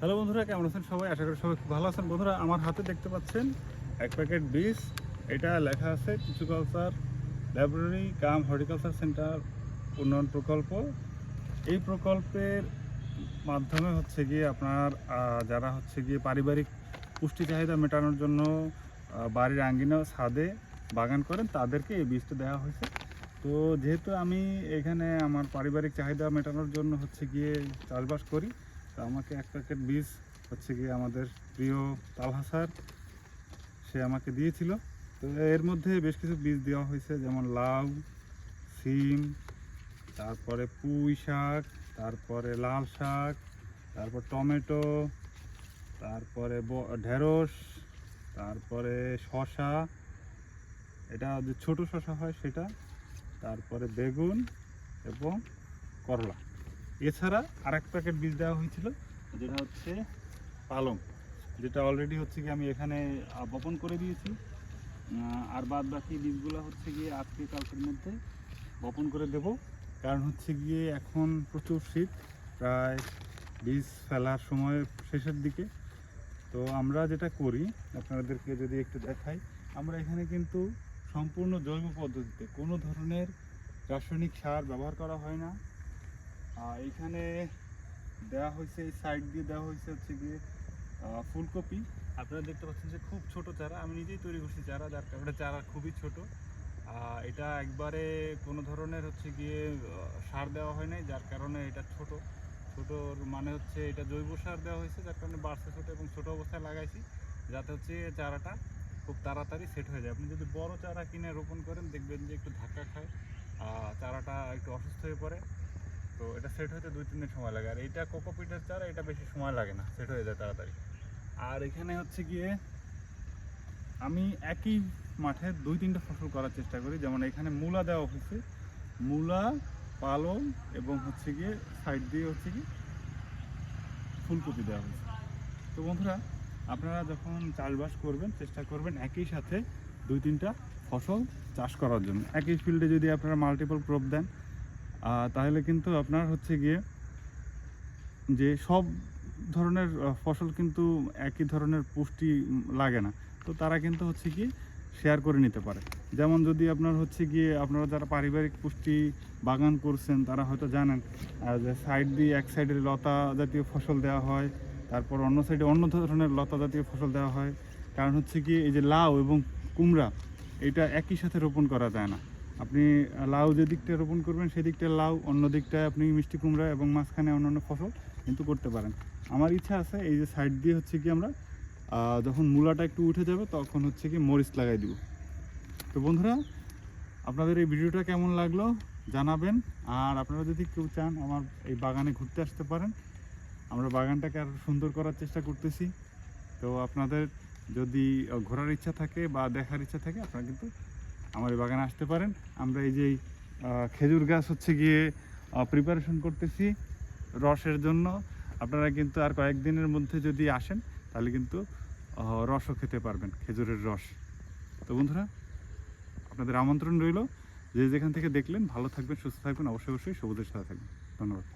Hello বন্ধুরা, কেমন আছেন সবাই? আশা করি সবাই খুব ভালো আছেন। বন্ধুরা, আমার হাতে দেখতে পাচ্ছেন এক প্যাকেট বীজ এটা লেখা আছে কিছু culture laboratory cum horticulture centre উন্নয়ন প্রকল্প। এই প্রকল্পের মাধ্যমে হচ্ছে গিয়ে আপনার যারা হচ্ছে গিয়ে পারিবারিক পুষ্টি চাহিদা মেটানোর জন্য বাড়ির আঙ্গিনা ছাদে বাগান করেন, তাদেরকে এই বীজটা দেওয়া হয়েছে। তো যেহেতু আমি এখানে আমার পারিবারিক চাহিদা মেটানোর জন্য হচ্ছে গিয়ে চাষবাস করি তো আমাকে এক প্যাকেট বীজ, হচ্ছে গিয়ে আমাদের প্রিয় তালহা স্যার সে আমাকে দিয়েছিল। তো এর মধ্যে বেশ কিছু বীজ দেওয়া হয়েছে, যেমন লাউ, সিম, তারপরে পুঁই শাক, তারপরে লাল শাক, তারপর টমেটো, তারপরে ঢেঁড়স, তারপরে শশা এটা যে ছোটো শশা হয় সেটা, তারপরে বেগুন এবং করলা। এছাড়া আর এক প্যাকেট বীজ দেওয়া হয়েছিল, যেটা হচ্ছে পালং। যেটা অলরেডি হচ্ছে কি আমি এখানে বপন করে দিয়েছি। আর বাদ বাকি বীজগুলো হচ্ছে গিয়ে আজকে কালকের মধ্যে বপন করে দেব। কারণ হচ্ছে গিয়ে এখন প্রচুর শীত, প্রায় বীজ ফেলার সময় শেষের দিকে। তো আমরা যেটা করি, আপনাদেরকে যদি একটু দেখাই, আমরা এখানে কিন্তু সম্পূর্ণ জৈব পদ্ধতিতে কোনো ধরনের রাসায়নিক সার ব্যবহার করা হয় না। এখানে দেওয়া হয়েছে, এই সাইড দিয়ে দেওয়া হয়েছে হচ্ছে গিয়ে ফুলকপি। আপনারা দেখতে পাচ্ছেন যে খুব ছোট চারা। আমি নিজেই তৈরি করছি চারা, যার কারণে চারা খুবই ছোট। এটা একবারে কোনো ধরনের হচ্ছে গিয়ে সার দেওয়া হয় নাই, যার কারণে এটা ছোট। ছোটোর মানে হচ্ছে এটা জৈব সার দেওয়া হয়েছে, যার কারণে বাড়ছে ছোটো এবং ছোটো অবস্থায় লাগাইছি, যাতে হচ্ছে চারাটা খুব তাড়াতাড়ি সেট হয়ে যায়। আপনি যদি বড় চারা কিনে রোপণ করেন, দেখবেন যে একটু ধাক্কা খায় চারাটা একটু অসুস্থ হয়ে পড়ে। তো এটা সেট হতে দুই, তিন দিন সময় লাগে। আর এইটা কোকোপিটের চারা এটা বেশি সময় লাগে না। সেট হয়ে যায় তাড়াতাড়ি। আর এখানে হচ্ছে গিয়ে আমি একই মাঠে দুই, তিনটা ফসল করার চেষ্টা করি। যেমন এখানে মূলা দেওয়া হয়েছে। মূলা, পালং এবং হচ্ছে গিয়ে সাইড দিয়ে হচ্ছে কি ফুলকপি দেওয়া হয়েছে। তো বন্ধুরা, আপনারা যখন চাষবাস করবেন, চেষ্টা করবেন একই সাথে দুই, তিনটা ফসল চাষ করার জন্য। একই ফিল্ডে যদি আপনারা মাল্টিপল ক্রপ দেন তাহলে কিন্তু আপনার হচ্ছে গিয়ে যে সব ধরনের ফসল কিন্তু একই ধরনের পুষ্টি লাগে না। তো তারা কিন্তু হচ্ছে কি শেয়ার করে নিতে পারে। যেমন যদি আপনার হচ্ছে গিয়ে আপনারা যারা পারিবারিক পুষ্টি বাগান করছেন, তারা হয়তো জানেন যে সাইড দিয়ে এক সাইডে লতা জাতীয় ফসল দেওয়া হয়, তারপর অন্য সাইডে অন্য ধরনের লতা জাতীয় ফসল দেওয়া হয়। কারণ হচ্ছে কি এই যে লাউ এবং কুমড়া, এটা একই সাথে রোপণ করা যায় না। আপনি লাউ যে দিকটা রোপণ করবেন, সেই দিকটা লাউ, অন্য দিকটায় আপনি মিষ্টি কুমড়া এবং মাঝখানে অন্যান্য ফসল কিন্তু করতে পারেন। আমার ইচ্ছা আছে এই যে সাইড দিয়ে হচ্ছে কি আমরা যখন মূলাটা একটু উঠে যাবে তখন হচ্ছে কি মরিচ লাগাই দিব। তো বন্ধুরা, আপনাদের এই ভিডিওটা কেমন লাগল জানাবেন। আর আপনারা যদি কেউ চান আমার এই বাগানে ঘুরতে আসতে পারেন, আমরা বাগানটাকে আরও সুন্দর করার চেষ্টা করতেছি। তো আপনাদের যদি ঘোরার ইচ্ছা থাকে বা দেখার ইচ্ছা থাকে, আপনারা কিন্তু আমার এই বাগানে আসতে পারেন। আমরা এই যে খেজুর গাছ হচ্ছে গিয়ে প্রিপারেশন করতেছি রসের জন্য। আপনারা কিন্তু আর কয়েকদিনের মধ্যে যদি আসেন, তাহলে কিন্তু রসও খেতে পারবেন, খেজুরের রস। তো বন্ধুরা, আপনাদের আমন্ত্রণ রইল। যে যেখান থেকে দেখলেন, ভালো থাকবেন, সুস্থ থাকবেন, অবশ্যই অবশ্যই সবুজের সাথে থাকবেন। ধন্যবাদ।